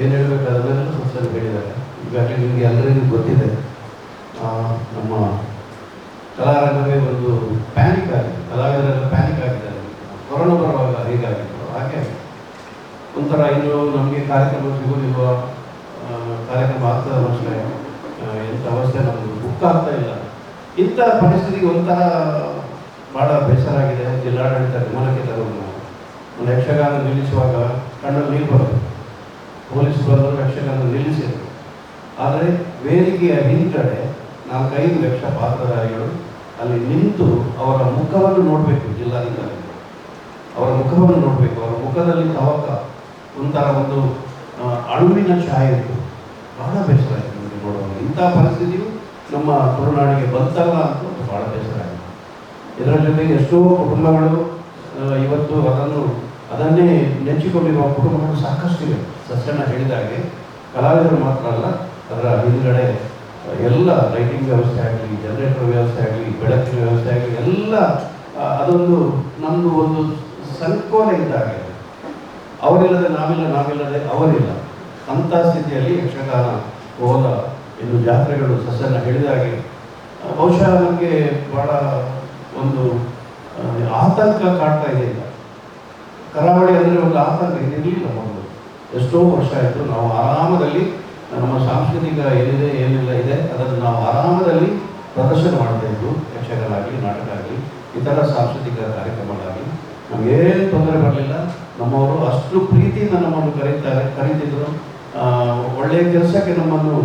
ಏನು ಹೇಳಬೇಕು? ಅದನ್ನೆಲ್ಲ ಸ್ವಲ್ಪ ಹೇಳಿದ್ದಾರೆ. ಈಗಾಗಲೇ ನಿಮಗೆ ಎಲ್ಲರಿಗೂ ಗೊತ್ತಿದೆ. ನಮ್ಮ ಕಲಾರಂಗವೇ ಒಂದು ಪ್ಯಾನಿಕ್ ಆಗಿದೆ. ಕಲಾವಿದರೆಲ್ಲ ಪ್ಯಾನಿಕ್ ಆಗಿದ್ದಾರೆ. ಕೊರೋನಾ ಬರುವಾಗ ಹೇಗಾಗಿತ್ತು. ಹಾಗೆ ಒಂಥರ ಇನ್ನು ನಮಗೆ ಕಾರ್ಯಕ್ರಮ ಸಿಗೋದಿಲ್ವ? ಕಾರ್ಯಕ್ರಮ ಆಗ್ತದೆ ಅಷ್ಟೇ ಎಂಥ ಅವಸ್ಥೆ ನಮ್ಮದು ಬುಕ್ ಆಗ್ತಾ ಇಲ್ಲ. ಇಂಥ ಪರಿಸ್ಥಿತಿಗೆ ಒಂಥರ ಭಾಳ ಬೇಸರ ಆಗಿದೆ ಜಿಲ್ಲಾಡಳಿತ ಗಮನಕ್ಕೆ ತರೋದು ನಾವು ಯಕ್ಷಗಾನ ನಿಲ್ಲಿಸುವಾಗ ಕಣ್ಣಲ್ಲಿ ನೀರು ಬರೋದು ಪೊಲೀಸರು ಬಂದರು ಯಕ್ಷಗಾನ ನಿಲ್ಲಿಸಿದರು. ಆದರೆ ವೇದಿಕೆಯ ಹಿಂದ್ಗಡೆ ನಾಲ್ಕೈದು ಲಕ್ಷ ಪಾತ್ರಧಾರಿಗಳು ಅಲ್ಲಿ ನಿಂತು ಅವರ ಮುಖವನ್ನು ನೋಡಬೇಕು ಜಿಲ್ಲಾಧಿಕಾರಿ ಅವರ ಮುಖವನ್ನು ನೋಡಬೇಕು. ಅವರ ಮುಖದಲ್ಲಿ ತವಕ, ಒಂಥರ ಒಂದು ಅಳುವಿನ ಛಾಯೆ ಬಹಳ ಬೇಸರ ಆಯಿತು ನಮಗೆ ನೋಡುವಾಗ. ಇಂಥ ಪರಿಸ್ಥಿತಿಯು ನಮ್ಮ ತುಳುನಾಡಿಗೆ ಬಂತಲ್ಲ ಅಂತ ಬಹಳ ಬೇಸರ ಆಯಿತು. ಇದರ ಜೊತೆಗೆ ಎಷ್ಟೋ ಕುಟುಂಬಗಳು ಇವತ್ತು ಅದನ್ನು ಅದನ್ನೇ ನೆಚ್ಚಿಕೊಂಡಿರುವ ಕುಟುಂಬಗಳು ಸಾಕಷ್ಟಿವೆ ಹೇಳಿದ ಹಾಗೆ ಕಲಾವಿದರು ಮಾತ್ರ ಅಲ್ಲ, ಅದರ ಹಿಂದ್ಗಡೆ ಎಲ್ಲ ಲೈಟಿಂಗ್ ವ್ಯವಸ್ಥೆ ಆಗಲಿ ಜನರೇಟರ್ ವ್ಯವಸ್ಥೆ ಆಗಲಿ, ಬೆಳಕಿನ ವ್ಯವಸ್ಥೆ ಆಗಲಿ, ಎಲ್ಲ ಅದೊಂದು ನಮ್ಮದು ಒಂದು ಸಂಕೋಲೆ ಇದ್ದಾಗೆ ಅವರಿಲ್ಲದೆ ನಾವಿಲ್ಲ, ನಾವಿಲ್ಲದೆ ಅವರಿಲ್ಲ. ಅಂಥ ಸ್ಥಿತಿಯಲ್ಲಿ ಯಕ್ಷಗಾನ ಹೋದ ಇನ್ನು ಜಾತ್ರೆಗಳು ಸಸ್ಯನ ಹೇಳಿದಾಗೆ ಬಹುಶಃ ನಮಗೆ ಭಾಳ ಒಂದು ಆತಂಕ ಕಾಡ್ತಾ ಇದೆ ಕರಾವಳಿ ಅಂದರೆ ಒಂದು ಆತಂಕ ಇರಲಿಲ್ಲ ಮೊದಲು ಎಷ್ಟೋ ವರ್ಷ ಆಯಿತು ನಾವು ಆರಾಮದಲ್ಲಿ ನಮ್ಮ ಸಾಂಸ್ಕೃತಿಕ ಏನಿದೆ, ಏನೆಲ್ಲ ಇದೆ, ಅದನ್ನು ನಾವು ಆರಾಮದಲ್ಲಿ ಪ್ರದರ್ಶನ ಮಾಡ್ತಾ ಇದ್ವು. ಯಕ್ಷಗಾನ ಆಗಲಿ ನಾಟಕ ಆಗಲಿ ಇತರ ಸಾಂಸ್ಕೃತಿಕ ಕಾರ್ಯಕ್ರಮಗಳಾಗಲಿ. ನಮಗೇನು ತೊಂದರೆ ಬರಲಿಲ್ಲ. ನಮ್ಮವರು ಅಷ್ಟು ಪ್ರೀತಿಯಿಂದ ನಮ್ಮನ್ನು ಕರೀತಾರೆ, ಕರೀತಿದ್ರು. ಒಳ್ಳೆಯ ಕೆಲಸಕ್ಕೆ ನಮ್ಮನ್ನು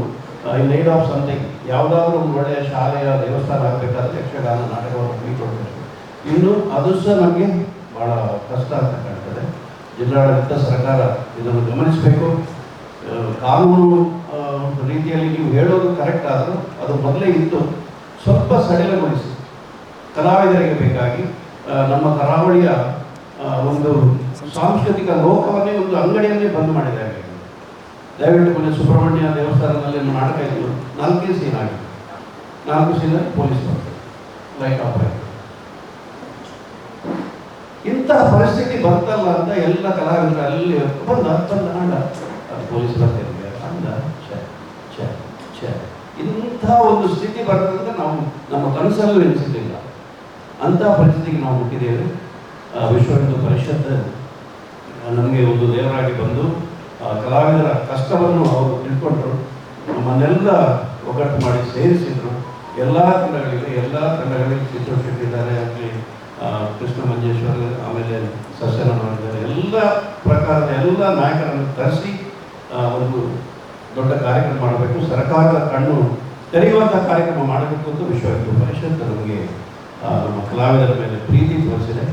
ಲೈಡ್ ಆಫ್ ಸಮಥಿಂಗ್ ಯಾವುದಾದ್ರೂ ಒಂದು ಒಳ್ಳೆಯ ಶಾಲೆಯ ದೇವಸ್ಥಾನ ಆಗಬೇಕಾದ್ರೆ ಯಕ್ಷಗಾನ, ನಾಟಕವನ್ನು ಬೀಳ್ಕೊಡ್ಬೇಕು ಇನ್ನು ಅದು ಸಹ ನಮಗೆ ಭಾಳ ಕಷ್ಟ ಅಂತ ಕಾಣ್ತದೆ. ಜಿಲ್ಲಾಡಳಿತ ಸರ್ಕಾರ ಇದನ್ನು ಗಮನಿಸಬೇಕು. ಕಾನೂನು ರೀತಿಯಲ್ಲಿ ನೀವು ಹೇಳೋದು ಕರೆಕ್ಟ್ ಆದರೂ ಅದು ಮೊದಲೇ ಇತ್ತು ಸ್ವಲ್ಪ ಸಡಿಲಗೊಳಿಸಿ. ಕಲಾವಿದರಿಗೆ ಬೇಕಾಗಿ ನಮ್ಮ ಕರಾವಳಿಯ ಒಂದು ಸಾಂಸ್ಕೃತಿಕ ಲೋಕವನ್ನೇ ಒಂದು ಅಂಗಡಿಯನ್ನೇ ಬಂದ್ ಮಾಡಿದ್ದಾರೆ ದಯವಿಟ್ಟು ಮೊನ್ನೆ ಸುಬ್ರಹ್ಮಣ್ಯ ದೇವಸ್ಥಾನದಲ್ಲಿ ನಾಟಕ ಇದ್ದು ನಾಲ್ಕೇ ಸೀನ್ ಆಗಿದೆ. ನಾಲ್ಕು ಸೀನಲ್ಲಿ ಪೊಲೀಸ್ ಲೈಟ್ ಆಫ್ ಆಯಿತು ಇಂತಹ ಪರಿಸ್ಥಿತಿ ಬರ್ತಲ್ಲ ಅಂತ ಎಲ್ಲ ಕಲಾವಿದರು ಅಲ್ಲಿ ಬಂದ ಬಂದ ಅಂಡ ಅದು ಪೊಲೀಸ್ ಬರ್ತಿರ್ತಾರೆ ಅಂದ. ಛೆ ಇಂಥ ಒಂದು ಸ್ಥಿತಿ ಬರ್ತದಂತ ನಾವು, ನಮ್ಮ ಕನಸಲ್ಲೂ ಎನಿಸಿದ್ದಿಲ್ಲ ಅಂತಹ ಪರಿಸ್ಥಿತಿಗೆ ನಾವು ಹುಟ್ಟಿದ್ದೇವೆ. ವಿಶ್ವ ಹಿಂದೂ ಪರಿಷತ್ ನಮಗೆ ಒಂದು ದೇವರಾಗಿ ಬಂದು ಕಲಾವಿದರ ಕಷ್ಟವನ್ನು ಅವರು ತಿಳ್ಕೊಂಡ್ರು. ನಮ್ಮನ್ನೆಲ್ಲ ಒಗ್ಗಟ್ಟು ಮಾಡಿ ಸೇರಿಸಿದ್ರು. ಎಲ್ಲ ತಂಡಗಳಿಗೆ, ಎಲ್ಲ ತಂಡಗಳಿಗೆ ಚಿತ್ರ ಶೆಟ್ಟಿದ್ದಾರೆ ಆಗಲಿ ಕೃಷ್ಣ ಮಂಜೇಶ್ವರ್ ಆಮೇಲೆ ಸಸ್ಯನ ಮಾಡಿದ್ದಾರೆ ಎಲ್ಲ ಎಲ್ಲ ನಾಯಕರನ್ನು ತರಿಸಿ ಒಂದು ದೊಡ್ಡ ಕಾರ್ಯಕ್ರಮ ಮಾಡಬೇಕು. ಸರ್ಕಾರದ ಕಣ್ಣು ತೆರೆಯುವಂಥ ಕಾರ್ಯಕ್ರಮ ಮಾಡಬೇಕು ಅಂತ ವಿಶ್ವ ಹಿಂದೂ ಪರಿಷತ್ ನಮಗೆ ನಮ್ಮ ಕಲಾವಿದರ ಮೇಲೆ ಪ್ರೀತಿ ತೋರಿಸಿದೆ.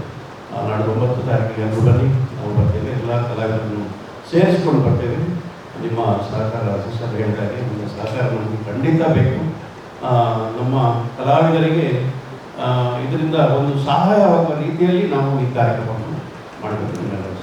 ನಾಳೆ ಒಂಬತ್ತು ತಾರೀಕಿಗೆ ಎಲ್ಲರೂ ಬನ್ನಿ. ನಾವು ಬರ್ತೇವೆ. ಎಲ್ಲ ಕಲಾವಿದರನ್ನು ಸೇರಿಸ್ಕೊಂಡು ಬರ್ತೇವೆ. ನಿಮ್ಮ ಸಹಕಾರ ಸಿಸ್ಟರ್ ಹೇಳಿದಾಗೆ ನಿಮ್ಮ ಸಹಕಾರ ನಮಗೆ ಖಂಡಿತ ಬೇಕು. ನಮ್ಮ ಕಲಾವಿದರಿಗೆ ಇದರಿಂದ ಒಂದು ಸಹಾಯವಾಗುವ ರೀತಿಯಲ್ಲಿ ನಾವು ಈ ಕಾರ್ಯಕ್ರಮವನ್ನು ಮಾಡಬೇಕು. ನಿಮ್ಮೆಲ್ಲರ